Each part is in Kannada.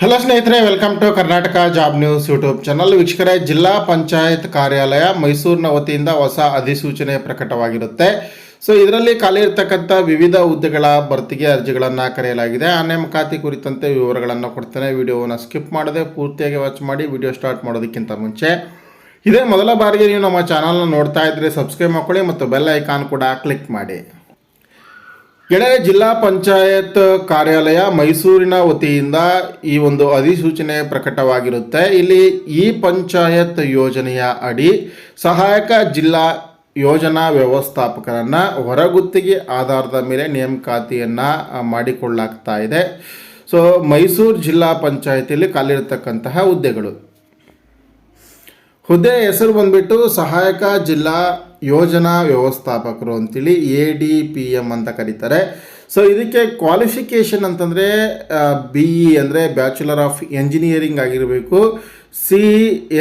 ಹಲೋ ಸ್ನೇಹಿತರೆ welcome to Karnataka job news YouTube channel ವೀಕ್ಷಕರೇ, ಜಿಲ್ಲಾ ಪಂಚಾಯತ್ ಕಾರ್ಯಾಲಯ ಮೈಸೂರಿನ ವತಿಯಿಂದ ಹೊಸ ಅಧಿಸೂಚನೆ ಪ್ರಕಟವಾಗಿರುತ್ತೆ. ಸೊ ಇದರಲ್ಲಿ ಖಾಲಿ ಇರ್ತಕ್ಕಂಥ ವಿವಿಧ ಹುದ್ದೆಗಳ ಭರ್ತಿಗೆ ಅರ್ಜಿಗಳನ್ನು ಕರೆಯಲಾಗಿದೆ. ಆ ನೇಮಕಾತಿ ಕುರಿತಂತೆ ವಿವರಗಳನ್ನು ಕೊಡ್ತೇನೆ. ವಿಡಿಯೋವನ್ನು ಸ್ಕಿಪ್ ಮಾಡದೆ ಪೂರ್ತಿಯಾಗಿ ವಾಚ್ ಮಾಡಿ ವಿಡಿಯೋ ಸ್ಟಾರ್ಟ್ ಮಾಡೋದಕ್ಕಿಂತ ಮುಂಚೆ. ಇದೇ ಮೊದಲ ಬಾರಿಗೆ ನೀವು ನಮ್ಮ ಚಾನಲ್ನ ನೋಡ್ತಾ ಇದ್ರೆ ಸಬ್ಸ್ಕ್ರೈಬ್ ಮಾಡ್ಕೊಳ್ಳಿ ಮತ್ತು ಬೆಲ್ ಐಕಾನ್ ಕೂಡ ಕ್ಲಿಕ್ ಮಾಡಿ. ಗೆಳೆಯ ಜಿಲ್ಲಾ ಪಂಚಾಯತ್ ಕಾರ್ಯಾಲಯ ಮೈಸೂರಿನ ವತಿಯಿಂದ ಈ ಒಂದು ಅಧಿಸೂಚನೆ ಪ್ರಕಟವಾಗಿರುತ್ತೆ. ಇಲ್ಲಿ ಈ ಪಂಚಾಯತ್ ಯೋಜನೆಯ ಅಡಿ ಸಹಾಯಕ ಜಿಲ್ಲಾ ಯೋಜನಾ ವ್ಯವಸ್ಥಾಪಕರನ್ನು ಹೊರಗುತ್ತಿಗೆ ಆಧಾರದ ಮೇಲೆ ನೇಮಕಾತಿಯನ್ನು ಮಾಡಿಕೊಳ್ಳಾಗ್ತಾ ಇದೆ. ಸೊ, ಮೈಸೂರು ಜಿಲ್ಲಾ ಪಂಚಾಯತಿಯಲ್ಲಿ ಕಾಲಿರತಕ್ಕಂತಹ ಹುದ್ದೆಗಳು. ಹುದ್ದೆ ಹೆಸರು ಬಂದ್ಬಿಟ್ಟು ಸಹಾಯಕ ಜಿಲ್ಲಾ ಯೋಜನಾ ವ್ಯವಸ್ಥಾಪಕರು ಅಂತೇಳಿ ಎ ಡಿ ಪಿ ಎಂ ಅಂತ ಕರೀತಾರೆ. ಸೊ ಇದಕ್ಕೆ ಕ್ವಾಲಿಫಿಕೇಷನ್ ಅಂತಂದರೆ ಬಿ ಇ ಅಂದರೆ ಬ್ಯಾಚುಲರ್ ಆಫ್ ಎಂಜಿನಿಯರಿಂಗ್ ಆಗಿರಬೇಕು. ಸಿ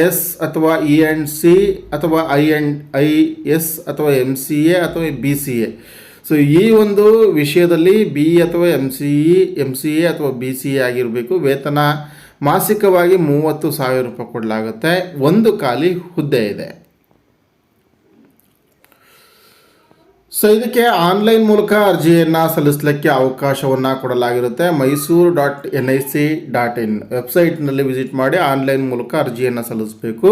ಎಸ್ ಅಥವಾ ಇ ಆ್ಯಂಡ್ ಸಿ ಅಥವಾ ಐ ಆ್ಯಂಡ್ ಐ ಎಸ್ ಅಥವಾ ಎಂ ಸಿ ಎ ಅಥವಾ ಬಿ ಸಿ ಎ ಸೊ ಈ ಒಂದು ವಿಷಯದಲ್ಲಿ ಬಿ ಅಥವಾ M C E M C A ಅಥವಾ ಬಿ ಸಿ ಎ ಆಗಿರಬೇಕು. ವೇತನ ಮಾಸಿಕವಾಗಿ ಮೂವತ್ತು ಸಾವಿರ ರೂಪಾಯಿ ಕೊಡಲಾಗುತ್ತೆ. ಒಂದು ಖಾಲಿ ಹುದ್ದೆ ಇದೆ. ಸೊ ಇದಕ್ಕೆ ಆನ್ಲೈನ್ ಮೂಲಕ ಅರ್ಜಿಯನ್ನು ಸಲ್ಲಿಸಲಿಕ್ಕೆ ಅವಕಾಶವನ್ನು ಕೊಡಲಾಗಿರುತ್ತೆ. Mysuru dot N I C dot in ವೆಬ್ಸೈಟ್ನಲ್ಲಿ ವಿಸಿಟ್ ಮಾಡಿ ಆನ್ಲೈನ್ ಮೂಲಕ ಅರ್ಜಿಯನ್ನು ಸಲ್ಲಿಸಬೇಕು.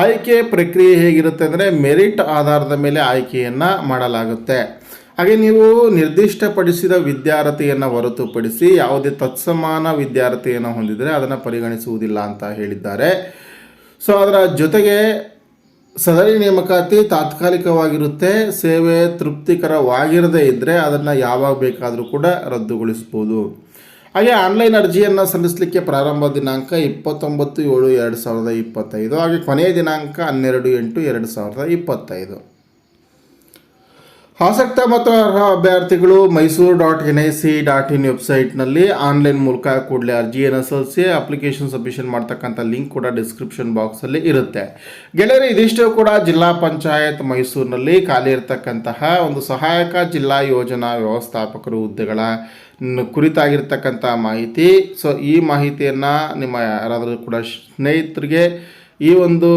ಆಯ್ಕೆ ಪ್ರಕ್ರಿಯೆ ಹೇಗಿರುತ್ತೆ ಅಂದರೆ ಮೆರಿಟ್ ಆಧಾರದ ಮೇಲೆ ಆಯ್ಕೆಯನ್ನು ಮಾಡಲಾಗುತ್ತೆ. ಹಾಗೆ ನೀವು ನಿರ್ದಿಷ್ಟಪಡಿಸಿದ ವಿದ್ಯಾರ್ಥಿಯನ್ನು ಹೊರತುಪಡಿಸಿ ಯಾವುದೇ ತತ್ಸಮಾನ ವಿದ್ಯಾರ್ಥಿಯನ್ನು ಹೊಂದಿದರೆ ಅದನ್ನು ಪರಿಗಣಿಸುವುದಿಲ್ಲ ಅಂತ ಹೇಳಿದ್ದಾರೆ. ಸೊ ಅದರ ಜೊತೆಗೆ ಸದರಿ ನೇಮಕಾತಿ ತಾತ್ಕಾಲಿಕವಾಗಿರುತ್ತೆ, ಸೇವೆ ತೃಪ್ತಿಕರವಾಗಿರದೇ ಇದ್ದರೆ ಅದನ್ನು ಯಾವಾಗ ಬೇಕಾದರೂ ಕೂಡ ರದ್ದುಗೊಳಿಸ್ಬೋದು. ಹಾಗೆ ಆನ್ಲೈನ್ ಅರ್ಜಿಯನ್ನು ಸಲ್ಲಿಸಲಿಕ್ಕೆ ಪ್ರಾರಂಭ ದಿನಾಂಕ ಇಪ್ಪತ್ತೊಂಬತ್ತು ಏಳು ಎರಡು ಸಾವಿರದ ಇಪ್ಪತ್ತೈದು, ಹಾಗೆ ಕೊನೆಯ ದಿನಾಂಕ ಹನ್ನೆರಡು ಎಂಟು ಎರಡು ಸಾವಿರದ ಇಪ್ಪತ್ತೈದು. ಆಸಕ್ತ ಮತ್ತು ಅರ್ಹ ಅಭ್ಯರ್ಥಿಗಳು Mysuru dot N I C dot in ವೆಬ್ಸೈಟ್ನಲ್ಲಿ ಆನ್ಲೈನ್ ಮೂಲಕ ಕೂಡಲೇ ಅರ್ಜಿಯನ್ನು ಸಲ್ಲಿಸಿ ಅಪ್ಲಿಕೇಶನ್ ಸಬ್ಮಿಷನ್ ಮಾಡ್ತಕ್ಕಂಥ ಲಿಂಕ್ ಕೂಡ ಡಿಸ್ಕ್ರಿಪ್ಷನ್ ಬಾಕ್ಸಲ್ಲಿ ಇರುತ್ತೆ. ಗೆಳೆಯರು, ಇದಿಷ್ಟು ಕೂಡ ಜಿಲ್ಲಾ ಪಂಚಾಯತ್ ಮೈಸೂರಿನಲ್ಲಿ ಖಾಲಿ ಇರತಕ್ಕಂತಹ ಒಂದು ಸಹಾಯಕ ಜಿಲ್ಲಾ ಯೋಜನಾ ವ್ಯವಸ್ಥಾಪಕರು ಹುದ್ದೆಗಳ ಕುರಿತಾಗಿರ್ತಕ್ಕಂಥ ಮಾಹಿತಿ. ಸೊ ಈ ಮಾಹಿತಿಯನ್ನು ನಿಮ್ಮ ಯಾರಾದರೂ ಕೂಡ ಸ್ನೇಹಿತರಿಗೆ ಈ ಒಂದು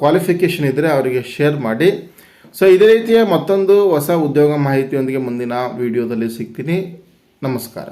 ಕ್ವಾಲಿಫಿಕೇಷನ್ ಇದ್ದರೆ ಅವರಿಗೆ ಶೇರ್ ಮಾಡಿ. ಸೊ ಇದೇ ರೀತಿಯ ಮತ್ತೊಂದು ಹೊಸ ಉದ್ಯೋಗ ಮಾಹಿತಿಯೊಂದಿಗೆ ಮುಂದಿನ ವಿಡಿಯೋದಲ್ಲಿ ಸಿಗ್ತೀನಿ. ನಮಸ್ಕಾರ.